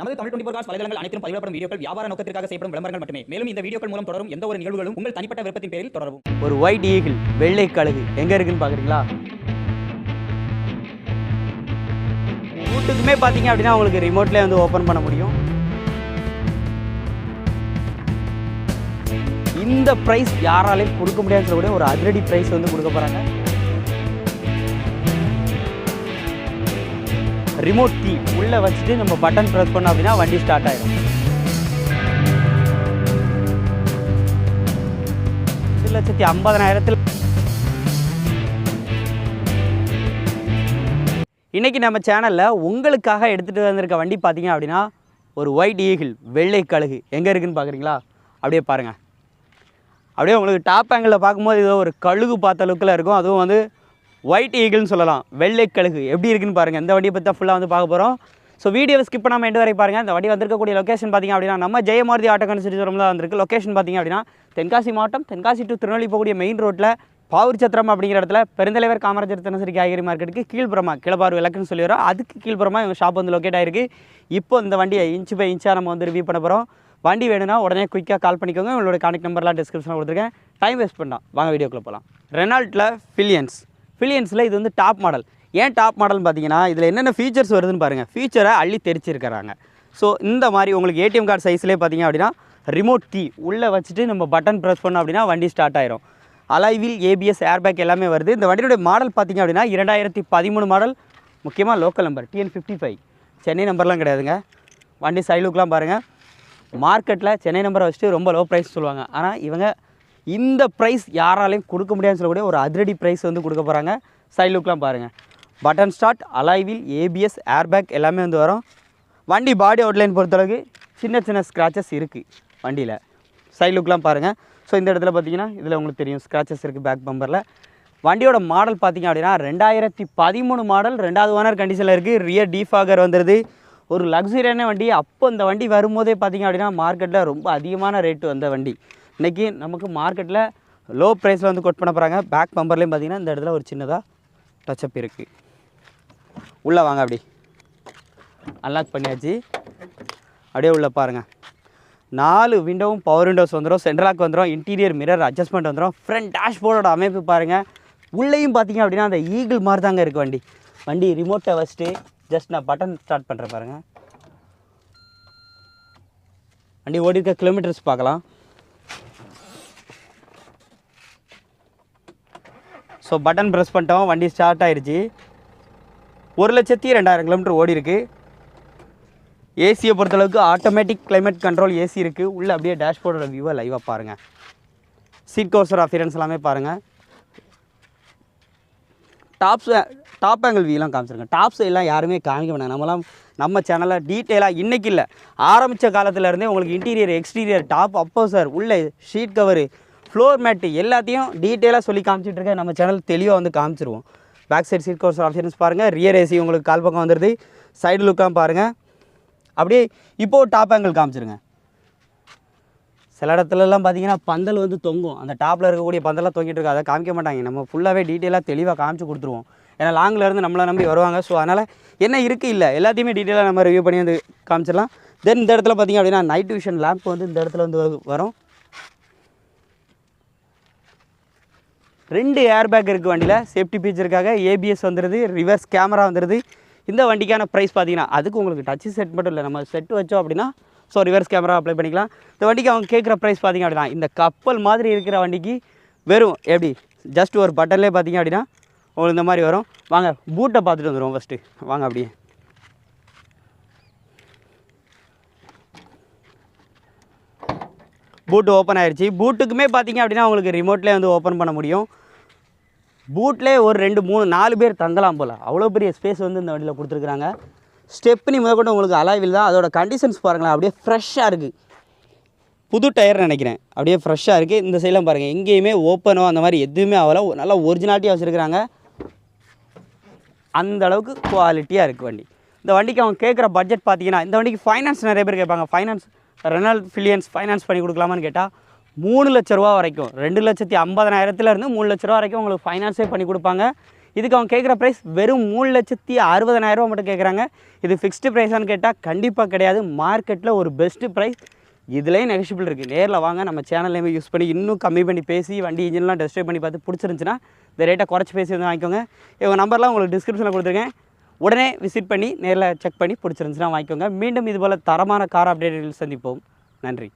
நமது Tamil twenty four cos வலைதளங்கள் அனைத்தும் பதிவிடப்படும் வீடியோக்கள் வியாபார நோக்கத்திற்காக செய்யப்படும் விளம்பரங்கள் மட்டுமே. மேலும் இந்த வீடியோக்கள் மூலம் தொடரும் எந்த ஒரு நிகழ்வுகளும் உங்கள் தனிப்பட்ட விருப்பத்தின் பேரில் தொடரும் ஒரு ஒயிட் ஈகிள் வெள்ளை கழுகு எங்க இருக்குன்னு பாக்குறீங்களா? வீட்டுக்குமே பார்த்தீங்க அப்படின்னா உங்களுக்கு ரிமோட்லேயே வந்து ஓப்பன் பண்ண முடியும். இந்த ப்ரைஸ் யாராலையும் கொடுக்க முடியாதுன்னு சொல்லக்கூடிய ஒரு அதிரடி ப்ரைஸ் வந்து கொடுக்க போகிறாங்க ரிமோட் கீ உள்ளே வச்சுட்டு நம்ம பட்டன் ப்ரெஸ் பண்ணோம் அப்படின்னா வண்டி ஸ்டார்ட் ஆயிடும் ஒரு லட்சத்தி ஐம்பதனாயிரத்தில் இன்னைக்கு நம்ம சேனலில் உங்களுக்காக எடுத்துகிட்டு வந்திருக்க வண்டி பார்த்தீங்க அப்படின்னா ஒரு ஒயிட் ஈகிள் வெள்ளை கழுகு. எங்கே இருக்குன்னு பார்க்குறீங்களா அப்படியே பாருங்கள் அப்படியே உங்களுக்கு டாப் ஆங்கிளில் பார்க்கும்போது ஏதோ ஒரு கழுகு பார்த்த லுக்கில் இருக்கும். அதுவும் வந்து ஒயிட் ஈகிள்னு சொல்லலாம். வெள்ளை கழுகு. எப்படி இருக்குன்னு பாருங்கள் இந்த வண்டியை பற்றி தான் ஃபுல்லாக வந்து பார்க்க போகிறோம் ஸோ வீடியோ ஸ்கிப் பண்ணாமல் எண்டு வரை பாருங்கள் இந்த வண்டி வந்திருக்கக்கூடிய லொக்கேஷன் பார்த்தீங்க அப்படின்னா நம்ம ஜெயமாரதி ஆட்டோ கன்சிடரில் வந்திருக்கு. லொக்கேஷன் பார்த்தீங்க அப்படின்னா தென்காசி மாவட்டம் தென்காசி டு திருநெல்வேலி போகக்கூடிய மெயின் ரோட்டில் பாவூர் சத்திரம் அப்படிங்கிற இடத்துல பெருந்தலைவர் காமராஜர் தினசரி காய்கறி மார்க்கெட்டுக்கு கீழ்புறமா கிளபார் விளக்குன்னு சொல்லி அதுக்கு கீழ்புறமா இவங்க ஷாப் வந்து லொக்கேட் ஆயிருக்கு. இப்போ இந்த வண்டியை இன்ச் பை இன்ச்சாக நம்ம வந்து ரிவ்யூ பண்ண போகிறோம் வண்டி வேணும்னா உடனே குயிக்காக கால் பண்ணிக்கோங்க. உங்களோட கான்டெக்ட் நம்பர்லாம் டிஸ்கிரிப்ஷனில் கொடுத்துருக்கேன். டைம் வேஸ்ட் பண்ணலாம். வாங்க வீடியோக்குள்ளே போகலாம் ரெனால்ட்டில் ஃபிலியன்ஸ் பில்லியன்ஸில் இது வந்து டாப் மாடல். ஏன் டாப் மாடல்னு பார்த்தீங்கன்னா இதில் என்னென்ன ஃபீச்சர்ஸ் வருதுன்னு பாருங்கள் ஃபீச்சரை அள்ளி தெரிச்சிருக்கிறாங்க. ஸோ இந்த மாதிரி உங்களுக்கு ஏடிஎம் கார்டு சைஸ்லேயே பார்த்தீங்க அப்படின்னா ரிமோட் கீ உள்ளே வச்சுட்டு நம்ம பட்டன் ப்ரெஸ் பண்ணோம் அப்படின்னா வண்டி ஸ்டார்ட் ஆயிரும். அலைவில் ஏபிஎஸ் ஏர்பேக் எல்லாமே வருது. இந்த வண்டியோட மாடல் பார்த்தீங்க அப்படின்னா இரண்டாயிரத்தி பதிமூணு மாடல் முக்கியமாக local number T N fifty five Chennai நம்பர்லாம் கிடையாதுங்க. வண்டி சைலுக்கெலாம் பாருங்கள் மார்க்கெட்டில் சென்னை நம்பரை வச்சுட்டு ரொம்ப லோ ப்ரைஸ் சொல்லுவாங்க. ஆனால் இவங்க இந்த ப்ரைஸ் யாராலையும் கொடுக்க முடியாதுன்னு சொல்லக்கூடிய ஒரு அதிரடி ப்ரைஸ் வந்து கொடுக்க போகிறாங்க சைட் லுக்லாம் பாருங்கள் button start alloy wheel ABS airbag எல்லாமே வந்து வரும். வண்டி பாடி அவுட்லைன் பொறுத்தளவுக்கு சின்ன சின்ன ஸ்க்ராச்சஸ் இருக்குது வண்டியில். சைட் லுக்லாம் பாருங்கள் ஸோ இந்த இடத்துல பார்த்தீங்கன்னா இதில் உங்களுக்கு தெரியும். ஸ்க்ராச்சஸ் இருக்குது பேக் பம்பரில் வண்டியோட மாடல் பார்த்தீங்க அப்படின்னா ரெண்டாயிரத்தி பதிமூணு மாடல் ரெண்டாவது ஓனர் கண்டிஷனில் இருக்குது ரியர் டீஃபாகர் வந்துடுது ஒரு லக்ஸுரியான வண்டி. அப்போ இந்த வண்டி வரும்போதே பார்த்தீங்க அப்படின்னா மார்க்கெட்டில் ரொம்ப அதிகமான ரேட்டு வந்த வண்டி. இன்றைக்கி நமக்கு மார்க்கெட்டில் லோ ப்ரைஸில் வந்து கொட் பண்ண போகிறாங்க பேக் பம்பர்லேயும் பார்த்தீங்கன்னா இந்த இடத்துல ஒரு சின்னதாக டச்சப் இருக்குது உள்ளே வாங்க அப்படி. அன்லாக் பண்ணியாச்சு. அப்படியே உள்ளே பாருங்கள் நாலு விண்டோவும் பவர் விண்டோஸ் வந்துடும் சென்ட்ரலாக் வந்துடும் இன்டீரியர் மிரர் அட்ஜஸ்ட்மெண்ட் வந்துடும் ஃப்ரண்ட் டேஷ்போர்டோட அமைப்பு பாருங்கள் உள்ளேயும் பார்த்தீங்க அப்படின்னா அந்த ஈகிள் மாதிரி தாங்க இருக்குது வண்டி வண்டி ரிமோட்டை வச்சுட்டு ஜஸ்ட் நான் பட்டன் ஸ்டார்ட் பண்ணுறேன் பாருங்கள் வண்டி ஓடி இருக்க கிலோமீட்டர்ஸ் பார்க்கலாம். ஸோ பட்டன் ப்ரெஸ் பண்ணிட்டோம். வண்டி ஸ்டார்ட் ஆகிடுச்சி ஒரு லட்சத்தி ரெண்டாயிரம் கிலோமீட்டர் ஓடி இருக்கு. ஏசியை பொறுத்தளவுக்கு ஆட்டோமேட்டிக் கிளைமேட் கண்ட்ரோல் ஏசி இருக்குது உள்ளே அப்படியே டேஷ்போர்டோட வியூவை லைவாக பாருங்கள் சீட் கவர்ஸர் அஃபியரன்ஸ் எல்லாமே பாருங்கள் டாப்ஸ் டாப் ஆங்கிள் வியூலாம் காமிச்சிருங்க. டாப்ஸ் எல்லாம் யாருமே காமிக்க வேணாம் நம்மளாம் நம்ம சேனலில் டீட்டெயிலாக இன்றைக்கி இல்லை. ஆரம்பித்த காலத்துலேருந்தே உங்களுக்கு இன்டீரியர் எக்ஸ்டீரியர் டாப் அப்போ சார் உள்ளே ஷீட் கவரு ஃப்ளோர் மேட்டு எல்லாத்தையும் டீட்டெயிலாக சொல்லி காமிச்சிட்டு நம்ம சேனல் தெளிவாக வந்து காமிச்சிருவோம். பேக் சைட் சீட் கோர்ஸ் ஆப்ஷன்ஸ் பாருங்கள் ரியர் ஏசி உங்களுக்கு கால் பக்கம் வந்துடுது சைடு லுக்காக பாருங்கள் அப்படியே இப்போது டாப் ஆங்கிள் காமிச்சிருங்க. சில இடத்துலலாம் பார்த்தீங்கன்னா பந்தல் வந்து தொங்கும். அந்த டாப்பில் இருக்கக்கூடிய பந்தலாம் தொங்கிட்டு இருக்கு. அதை காமிக்க மாட்டாங்க. நம்ம ஃபுல்லாகவே டீட்டெயிலாக தெளிவாக காமிச்சு கொடுத்துருவோம். ஏன்னா லாங்கில் இருந்து நம்மளை நம்பி வருவாங்க. ஸோ அதனால் என்ன இருக்குது இல்லை. எல்லாத்தையுமே டீட்டெயிலாக நம்ம ரிவ்யூ பண்ணி வந்து காமிச்சிடலாம். தென் இந்த இடத்துல பார்த்தீங்க அப்படின்னா நைட் விஷன் லேம்ப் வந்து இந்த இடத்துல வந்து வரும். ரெண்டு ஏர் பேக் இருக்குது வண்டியில் சேஃப்டி ஃபீச்சருக்காக ஏபிஎஸ் வந்துடுது ரிவர்ஸ் கேமரா வந்துடுது இந்த வண்டிக்கான ப்ரைஸ் பார்த்தீங்கன்னா அதுக்கு உங்களுக்கு டச்சு செட் மட்டும் இல்லை நம்ம செட் வச்சோம் அப்படின்னா ஸோ ரிவர்ஸ் கேமரா அப்ளை பண்ணிக்கலாம். இந்த வண்டிக்கு அவங்க கேட்குற ப்ரைஸ் பார்த்திங்க அப்படின்னா இந்த கப்பல் மாதிரி இருக்கிற வண்டிக்கு வெறும் எப்படி? ஜஸ்ட் ஒரு பட்டன்லேயே பார்த்தீங்க அப்படின்னா உங்களுக்கு இந்த மாதிரி வரும். வாங்க பூட்டை பார்த்துட்டு வந்துடுவோம் ஃபஸ்ட்டு வாங்க அப்படியே. பூட்டு ஓப்பன் ஆயிடுச்சு பூட்டுக்குமே பார்த்தீங்க அப்படின்னா உங்களுக்கு ரிமோட்லேயே வந்து ஓப்பன் பண்ண முடியும். பூட்லேயே ஒரு ரெண்டு மூணு நாலு பேர் தங்கலாம் போல். அவ்வளோ பெரிய ஸ்பேஸ் வந்து இந்த வண்டியில் கொடுத்துருக்குறாங்க. ஸ்டெப்னி முதற்கொண்டு உங்களுக்கு அலாவில் தான். அதோட கண்டிஷன்ஸ் பாருங்களேன். அப்படியே ஃப்ரெஷ்ஷாக இருக்குது புது டயர் நினைக்கிறேன். அப்படியே ஃப்ரெஷ்ஷாக இருக்குது இந்த சைடெலாம் பாருங்கள் எங்கேயுமே ஓப்பனோ அந்த மாதிரி எதுவுமே ஆகல. நல்லா ஒரிஜினாலிட்டியாக வச்சுருக்குறாங்க. அந்த அளவுக்கு குவாலிட்டியாக இருக்குது வண்டி. இந்த வண்டிக்கு அவங்க கேட்குற பட்ஜெட் பார்த்தீங்கன்னா இந்த வண்டிக்கு ஃபைனான்ஸ் நிறைய பேர் கேட்பாங்க. ஃபைனான்ஸ் ரெனால்ட் ஃபிலியன்ஸ் ஃபைனான்ஸ் பண்ணி கொடுக்கலாமான்னு கேட்டால் மூணு லட்ச ரூபா வரைக்கும். ரெண்டு லட்சத்தி ஐம்பதனாயிரத்துலேருந்து மூணு லட்ச ரூபா வரைக்கும் உங்களுக்கு ஃபைனான்ஸே பண்ணி கொடுப்பாங்க. இதுக்கு அவங்க கேட்குற ப்ரைஸ் வெறும் மூணு லட்சத்தி அறுபதனாயிரரூவா மட்டும் கேட்குறாங்க. இது ஃபிக்ஸ்டு ப்ரைஸான்னு கேட்டால் கண்டிப்பாக கிடையாது. மார்க்கெட்டில் ஒரு பெஸ்ட்டு ப்ரைஸ் இதுலேயும் நெகஷிபிள் இருக்குது நேரில் வாங்க நம்ம சேனல்லையுமே யூஸ் பண்ணி இன்னும் கம்மி பண்ணி பேசி வண்டி இன்ஜின்லாம் டெஸ்ட் பண்ணி பார்த்து பிடிச்சிருந்துச்சின்னா இந்த ரேட்டை குறைச்சி பேசி வந்து வாங்கிக்கோங்க. இவங்க நம்பர்லாம் உங்களுக்கு டிஸ்கிரிப்ஷனில் கொடுத்துருக்கேன். உடனே விசிட் பண்ணி நேரில் செக் பண்ணி பிடிச்சிருந்துச்சின்னா வாங்கிக்கோங்க. மீண்டும் இதுபோல் தரமான கார் அப்டேட்டுகள் சந்திப்போம். நன்றி.